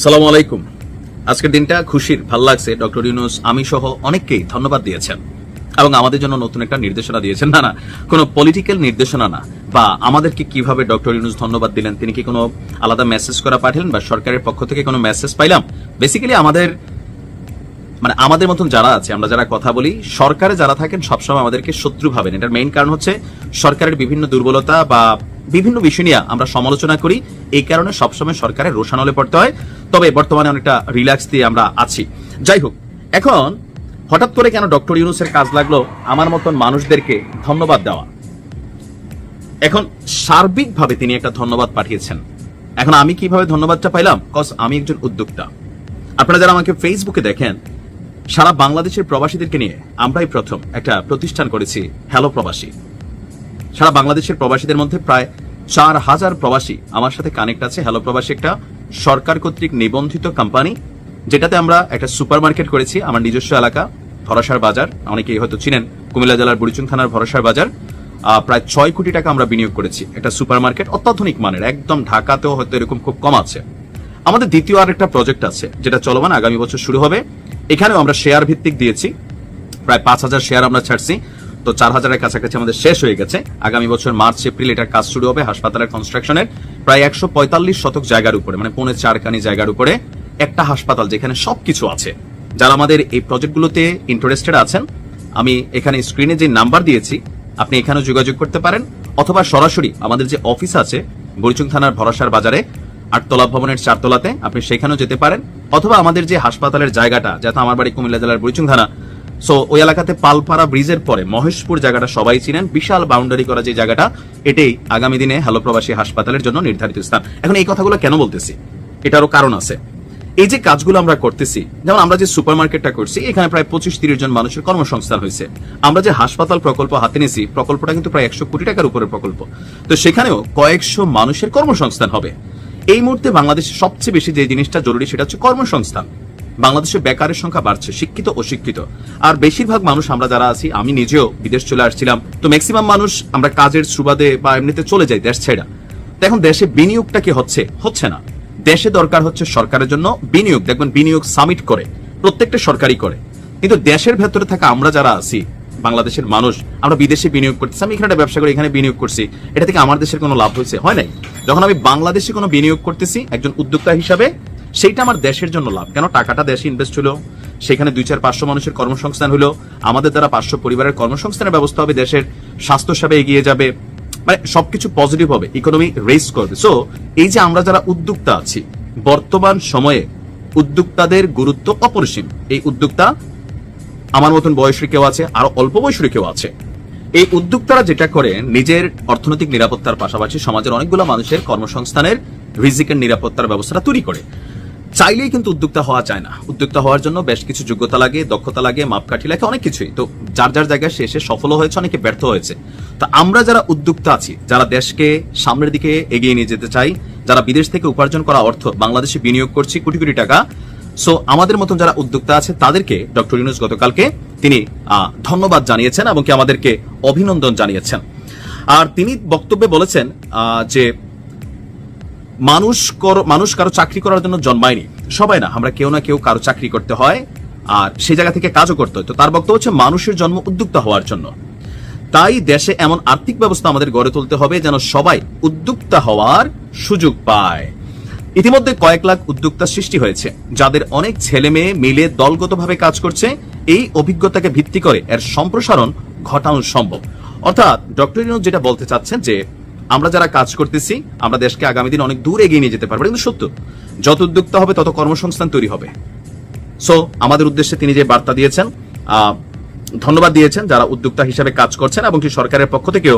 আসসালামু আলাইকুম। আজকের দিনটা খুশির, ভালো লাগছে। ডক্টর ইউনুস, আমি সহ অনেককেই ধন্যবাদ দিয়েছেন। এবং আমাদের জন্য নতুন একটা নির্দেশনা দিয়েছেন। না না, কোনো পলিটিক্যাল নির্দেশনা না। বা আমাদেরকে কীভাবে ডক্টর ইউনুস ধন্যবাদ দিলেন? তিনি কি কোনো আলাদা মেসেজ করা পাঠালেন বা সরকারের পক্ষ থেকে কোনো মেসেজ পাইলাম? বেসিক্যালি আমাদের মানে আমাদের মতন যারা আছে, আমরা যারা কথা বলি, সরকারে যারা থাকেন, সবসময় আমাদেরকে শত্রু ভাবেন। এটার মেইন কারণ হচ্ছে সরকারের বিভিন্ন দুর্বলতা বা বিভিন্ন বিষয় নিয়ে আমরা সমালোচনা করি। এই কারণে সবসময় সরকারের রোশানলে পড়তে হয়। তবে বর্তমানে অনেকটা রিল্যাক্স দিয়ে আমরা আছি। যাই হোক, এখন হঠাৎ করে কেন ডক্টর ইউনুসের কাজ লাগল আমার মতন মানুষদেরকে ধন্যবাদ দেওয়া? এখন সার্বিকভাবে তিনি একটা ধন্যবাদ পাঠিয়েছেন। এখন আমি কীভাবে ধন্যবাদটা পাইলাম? কজ আমি একজন উদ্যোক্তা। আপনারা যারা আমাকে ফেসবুকে দেখেন, সারা বাংলাদেশের প্রবাসীদেরকে নিয়ে আমরাই প্রথম একটা প্রতিষ্ঠান করেছি হ্যালো প্রবাসী। সারা বাংলাদেশের প্রবাসীদের মধ্যে প্রায় চার হাজার প্রবাসী আমার সাথে কানেক্ট আছে। হ্যালো প্রবাসী, একটা সরকার কর্তৃক নিবন্ধিত কোম্পানি যেটাতে আমরা একটা সুপার মার্কেট করেছি, আমার নিজস্ব এলাকা, ভরসার বাজার। অনেকেই হয়তো চিনেন, কুমিল্লা জেলার বুড়িচুং থানার ভরসার বাজার। প্রায় ছয় কোটি টাকা আমরা বিনিয়োগ করেছি একটা সুপার মার্কেট অত্যাধুনিক মানের, একদম ঢাকাতেও হয়তো এরকম খুব কম আছে। আমাদের দ্বিতীয় আর একটা প্রজেক্ট আছে, যেটা চলমান, আগামী বছর শুরু হবে। এখানেও আমরা শেয়ার ভিত্তিক দিয়েছি, প্রায় পাঁচ হাজার শেয়ার আমরা ছাড়ছি। তো চার হাজারের কাছাকাছি আমাদের শেষ হয়ে গেছে। আগামী বছর মার্চ, এপ্রিল এটার কাজ শুরু হবে হাসপাতালের কনস্ট্রাকশনের প্রায় একশো পঁয়তাল্লিশ শতক জায়গার উপরে মানে পৌনে চারখানি জায়গার উপরে একটা হাসপাতাল যেখানে সবকিছু আছে। যারা আমাদের এই প্রজেক্টগুলোতে ইন্টারেস্টেড আছেন, আমি এখানে স্ক্রিনে যে নাম্বার দিয়েছি, আপনি এখানেও যোগাযোগ করতে পারেন, অথবা সরাসরি আমাদের যে অফিস আছে, বরিচুং থানার ভরসার বাজারে, আটতলা ভবনের চারতলাতে, আপনি সেখানেও যেতে পারেন, অথবা আমাদের যে হাসপাতালের জায়গাটা যাতে আমার বাড়ি কুমিল্লা জেলার বরিচুং থানা সো ওই এলাকাতে পালপাড়া ব্রিজের পরে মহেশপুর জায়গাটা সবাই চিনেন। বিশাল বাউন্ডারি করা যে জায়গাটা, এটাই আগামী দিনে হ্যালো প্রবাসী হাসপাতালের জন্য নির্ধারিত স্থান। এখন এই কথাগুলো কেন বলতেছি? এটারও কারণ আছে। এই যে কাজগুলো আমরা করতেছি, যেমন আমরা যে সুপার মার্কেটটা করছি, এখানে প্রায় পঁচিশ তিরিশ জন মানুষের কর্মসংস্থান হয়েছে। আমরা যে হাসপাতাল প্রকল্প হাতে নিয়েছি, প্রকল্পটা কিন্তু প্রায় একশো কোটি টাকার উপরের প্রকল্প। তো সেখানেও কয়েকশো মানুষের কর্মসংস্থান হবে। এই মুহূর্তে বাংলাদেশে সবচেয়ে বেশি যে জিনিসটা জরুরি সেটা হচ্ছে কর্মসংস্থান। বাংলাদেশে বেকারের সংখ্যা বাড়ছে, শিক্ষিত, অশিক্ষিত। আর বেশিরভাগ মানুষ আমরা যারা আছি, আমি নিজেও বিদেশ চলে আসছিলাম। তো ম্যাক্সিমাম মানুষ আমরা কাজের সুবাদে বা এমনিতে চলে যাই দেশ ছেড়া। এখন দেশে বিনিয়োগটা কি হচ্ছে? হচ্ছে না। দেশে দরকার হচ্ছে সরকারের জন্য বিনিয়োগ। দেখবেন বিনিয়োগ সামিট করে, প্রত্যেকটা সরকারি করে। কিন্তু দেশের ভেতরে থাকা আমরা যারা আছি, বাংলাদেশের মানুষ, আমরা বিদেশে বিনিয়োগ করতেছি। আমি এখানে একটা ব্যবসা করে এখানে বিনিয়োগ করছি। এটা থেকে আমার দেশের কোনো লাভ হয়েছে? হয় নাই। যখন আমি বাংলাদেশে কোনো বিনিয়োগ করতেছি, একজন উদ্যোক্তা হিসাবে সেইটা আমার দেশের জন্য লাভ। কেন? টাকাটা দেশে ইনভেস্ট হলো, সেখানে দুই চার পাঁচশো মানুষের কর্মসংস্থান হলো, আমাদের দ্বারা পাঁচশো পরিবারের কর্মসংস্থানের ব্যবস্থা হবে, দেশের স্বাস্থ্য সেবা এগিয়ে যাবে মানে সবকিছু পজিটিভ হবে ইকোনমি রেস করবে। সো এই যে আমরা যারা উদ্যোক্তা আছি, বর্তমান সময়ে উদ্যোক্তাদের গুরুত্ব অপরিসীম। এই উদ্যোক্তা, আমার মতন বয়সী কেউ আছে, আরও অল্প বয়সী কেউ আছে। এই উদ্যোক্তারা যেটা করে, নিজের অর্থনৈতিক নিরাপত্তার পাশাপাশি সমাজের অনেকগুলো মানুষের কর্মসংস্থানের রিজিকের নিরাপত্তার ব্যবস্থাটা তৈরি করে। চাইলেই কিন্তু উদ্যোক্তা হওয়া যায় না। উদ্যোক্তা হওয়ার জন্য বেশ কিছু যোগ্যতা লাগে, দক্ষতা লাগে, মাপকাঠি লাগে, অনেক কিছুই। তো যার যার জায়গায় শেষে সফল হয়েছে, অনেকে ব্যর্থ হয়েছে। তা আমরা যারা উদ্যোক্তা আছি, যারা দেশকে সামনের দিকে এগিয়ে নিয়ে যেতে চাই, যারা বিদেশ থেকে উপার্জন করা অর্থ বাংলাদেশে বিনিয়োগ করছি কোটি কোটি টাকা সো আমাদের মতন যারা উদ্যোক্তা আছে, তাদেরকে ডক্টর ইউনুস গতকালকে তিনি ধন্যবাদ জানিয়েছেন এবং কি আমাদেরকে অভিনন্দন জানিয়েছেন। আর তিনি বক্তব্যে বলেছেন যে মানুষ মানুষ কারও চাকরি করার জন্য জন্মায়নি। সবাই না, আমরা কেউ না কেউ কারও চাকরি করতে হয়, আর সেই জায়গা থেকে কাজও করতে হয়। তো তার বক্তব্য হচ্ছে, মানুষের জন্ম উদ্যোক্তা হওয়ার জন্য। তাই দেশে এমন আর্থিক ব্যবস্থা আমাদের গড়ে তুলতে হবে যেন সবাই উদ্যোক্তা হওয়ার সুযোগ পায়। ইতিমধ্যে কয়েক লাখ উদ্যোক্তা সৃষ্টি হয়েছে। যাদের অনেক ছেলে মেয়ে মিলে দলগতভাবে কাজ করছে, এই অভিজ্ঞতাকে ভিত্তি করে এর সম্প্রসারণ ঘটানো সম্ভব। অর্থাৎ ডক্টর যেটা বলতে চাচ্ছেন যে আমরা যারা কাজ করতেছি, আমরা দেশকে আগামী দিন অনেক দূর এগিয়ে নিয়ে যেতে পারব। কিন্তু সত্য। যত উদ্যোক্তা হবে, তত কর্মসংস্থান তৈরি হবে। সো আমাদের উদ্দেশ্যে তিনি যে বার্তা দিয়েছেন ধন্যবাদ দিয়েছেন যারা উদ্যোক্তা হিসাবে কাজ করছেন এবং কি সরকারের পক্ষ থেকেও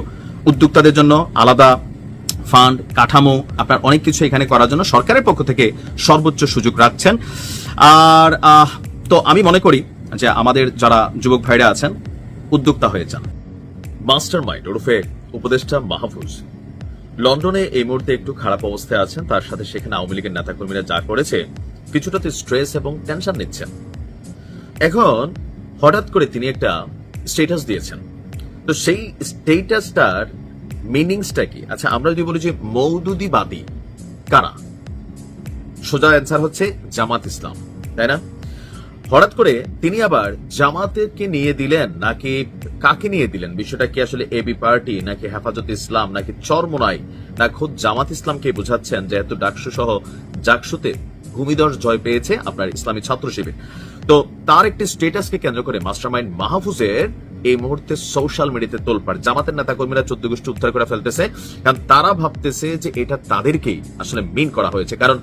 উদ্যোক্তাদের জন্য আলাদা ফান্ড, কাঠামো, আপনার অনেক কিছু এখানে করার জন্য সরকারের পক্ষ থেকে সর্বোচ্চ সুযোগ রাখছেন। আর তো আমি মনে করি যে আমাদের যারা যুবক ভাইরা আছেন, উদ্যোক্তা হয়ে যান মাস্টার মাইন্ড ওরফে উপদেষ্টা মাহফুজ। লন্ডনে এই মুহূর্তে একটু খারাপ অবস্থায় আছেন, তার সাথে সেখানে আওয়ামী লীগের নেতাকর্মীরা যা করেছে, কিছুটাতে স্ট্রেস এবং টেনশন নিচ্ছেন। এখন হঠাৎ করে তিনি একটা স্টেটাস দিয়েছেন। তো সেই স্টেটাসটার মিনিংসটা কি? আচ্ছা আমরা যদি বলি যে মৌদুদিবাদী কারা? সোজা অ্যান্সার হচ্ছে জামাত ইসলাম, তাই না? হঠাৎ করে তিনি আবার জামাতেরকে নিয়ে দিলেন, নাকি কাকে নিয়ে দিলেন? বিষয়টা কি আসলে এবি পার্টি নাকি হেফাজত ইসলাম নাকি চরমোনাই? না, খোদ জামাত ইসলামকে বোঝাচ্ছেন যেহেতু ডাকসু সহ জাকসুতে ভূমিদর্শ জয় পেয়েছে আপনার ইসলামী ছাত্র শিবির। তো তার একটি স্টেটাসকে কেন্দ্র করে মাস্টারমাইন্ড মাহফুজের এই মুহূর্তে সোশ্যাল মিডিয়াতে তোলপাড়। জামাতের নেতা কর্মীরা চোদ্দ গোষ্ঠী উদ্ধার করে ফেলতেছে, কারণ তারা ভাবতেছে যে এটা তাদেরকেই আসলে মিন করা হয়েছে। কারণ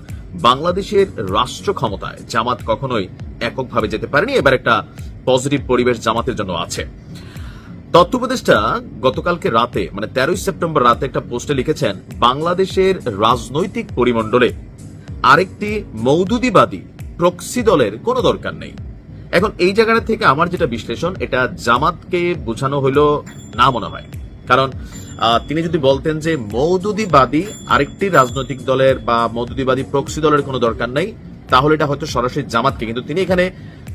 বাংলাদেশের রাষ্ট্র ক্ষমতায় জামাত কখনোই এককভাবে যেতে পারেনি। এবার একটা পজিটিভ পরিবেশ জামাতের জন্য আছে। উপদেষ্টা গতকালকে রাতে মানে তেরোই সেপ্টেম্বর রাতে একটা পোস্টে লিখেছেন, বাংলাদেশের রাজনৈতিক পরিমণ্ডলে আরেকটি মৌদুদিবাদী প্রক্সি দলের কোনো দরকার নেই। এখন এই জায়গাটা থেকে আমার যেটা বিশ্লেষণ, এটা জামাতকে বোঝানো হইল না মনে হয়। কারণ তিনি যদি বলতেন যে মৌদুদিবাদী আরেকটি রাজনৈতিক দলের বা মৌদুদিবাদী প্রক্সি দলের কোনো দরকার নেই, তাহলে এটা হয়তো সরাসরি জামাতকে। কিন্তু তিনি এখানে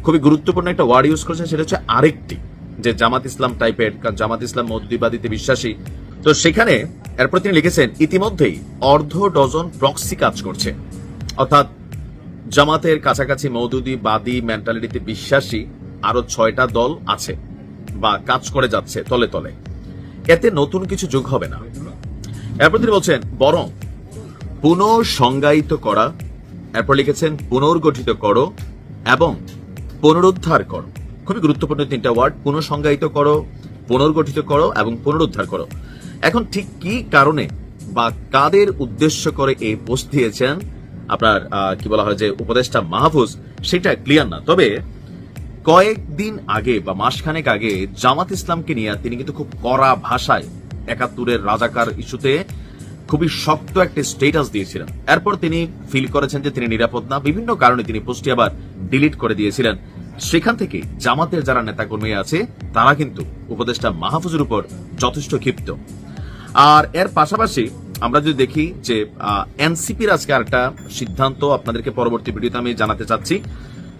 খুবই গুরুত্বপূর্ণ একটা ওয়ার্ড ইউজ করেছেন, সেটা হচ্ছে আরেকটি। যে জামাত ইসলাম টাইপের কারণ জামাত ইসলাম মৌদুদিবাদীতে বিশ্বাসী। তো সেখানে এরপর তিনি লিখেছেন, ইতিমধ্যেই অর্ধ ডজন প্রক্সি কাজ করছে। অর্থাৎ জামাতের কাছাকাছি মৌদুদি, বাদী মেন্টালিটিতে বিশ্বাসী আরও ছয়টা দল আছে বা কাজ করে যাচ্ছে তলে তলে। এতে নতুন কিছু যোগ হবে না। এরপর তিনি বলছেন, বরং পুনঃসংজ্ঞায়িত করা, এরপর লিখেছেন, পুনর্গঠিত করো এবং পুনরুদ্ধার করো। খুবই গুরুত্বপূর্ণ তিনটা ওয়ার্ড। পুনঃসংজ্ঞায়িত করো, পুনর্গঠিত করো এবং পুনরুদ্ধার করো। এখন ঠিক কি কারণে বা কাদের উদ্দেশ্য করে এই পোস্ট দিয়েছেন আপনার কি বলা হয় যে উপদেষ্টা মাহফুজ, সেটা ক্লিয়ার না। তবে কয়েকদিন আগে বা মাসখানেক আগে জামাত ইসলামকে নিয়ে তিনি কিন্তু খুব কড়া ভাষায় একাত্তরের রাজাকার ইস্যুতে খুবই শক্ত একটা স্টেটাস দিয়েছিলেন। এরপর তিনি ফিল করেছেন যে তিনি নিরাপদ না। বিভিন্ন কারণে তিনি পোস্টটি আবার ডিলিট করে দিয়েছিলেন। সেখান থেকে জামাতের যারা নেতাকর্মী আছে, তারা কিন্তু উপদেষ্টা মাহফুজের উপর যথেষ্ট ক্ষিপ্ত। আর এর পাশাপাশি আমরা যদি দেখি যে এনসিপির আজকে আরেকটা সিদ্ধান্ত আপনাদেরকে পরবর্তী ভিডিওতে আমি জানাতে চাচ্ছি।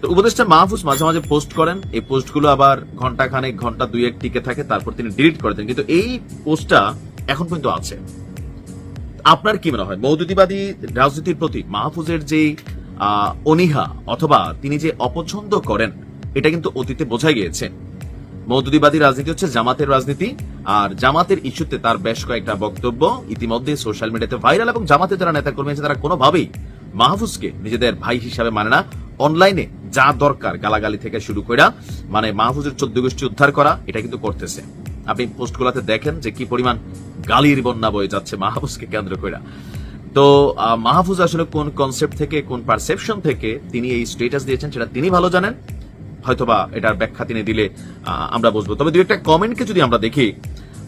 তো উপদেষ্টা মাহফুজ মাঝে মাঝে পোস্ট করেন, এই পোস্টগুলো আবার ঘণ্টা খানেক ঘণ্টা দুই এক টিকে থাকে, তারপর তিনি ডিলিট করে দেন। কিন্তু এই পোস্টটা এখন পর্যন্ত আছে। আপনার কি মনে হয়? মৌদুদিবাদী রাজনীতির প্রতি মাহফুজের যে অনীহা অথবা তিনি যে অপছন্দ করেন এটা কিন্তু অতীতে বোঝা গিয়েছে। মৌদুদিবাদী রাজনীতি হচ্ছে জামাতের রাজনীতি, আর জামাতের ইস্যুতে তার বেশ কয়েকটা বক্তব্য ইতিমধ্যে সোশ্যাল মিডিয়াতে ভাইরাল এবং জামাতের যারা নেতা কর্মী আছে তারা কোনোভাবেই মাহফুজকে নিজেদের ভাই হিসাবে মানে না। অনলাইনে যা দরকার গালাগালি থেকে শুরু করে মানে মাহফুজের চোদ্দ গোষ্ঠী উদ্ধার করা, এটা কিন্তু করতেছে। আপনি পোস্টগুলোতে দেখেন যে কি পরিমাণ গালির বন্যা বয়ে যাচ্ছে মাহফুজকে কেন্দ্র করে তো মাহফুজ আসলে কোন কনসেপ্ট থেকে, কোন পারসেপশন থেকে তিনি এই স্টেটাস দিয়েছেন সেটা তিনি ভালো জানেন। হয়তোবা এটার ব্যাখ্যা তিনি দিলে আমরা বুঝব। তবে দু একটা কমেন্টকে যদি আমরা দেখি,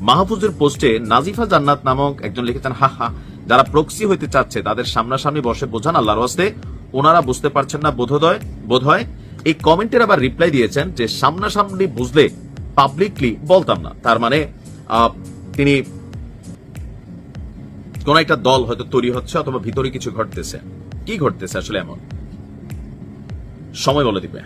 মাহফুজের পোস্টে নাজিফা জান্নাত নামক একজন লিখেছেন, হা হা, যারা প্রক্সি হইতে চাচ্ছে, তাদের সামনাসামনি বসে বোঝান আল্লাহর হস্তে। ওনারা বুঝতে পারছেন না বোধোদয় বোধ হয় এই কমেন্টের আবার রিপ্লাই দিয়েছেন যে, সামনাসামনি বুঝলে পাবলিকলি বলতাম না। তার মানে তিনি কোন একটা দল হয়তো তৈরি হচ্ছে অথবা ভিতরে কিছু ঘটতেছে। কি ঘটতেছে আসলে এমন? সময় বলে দিবে।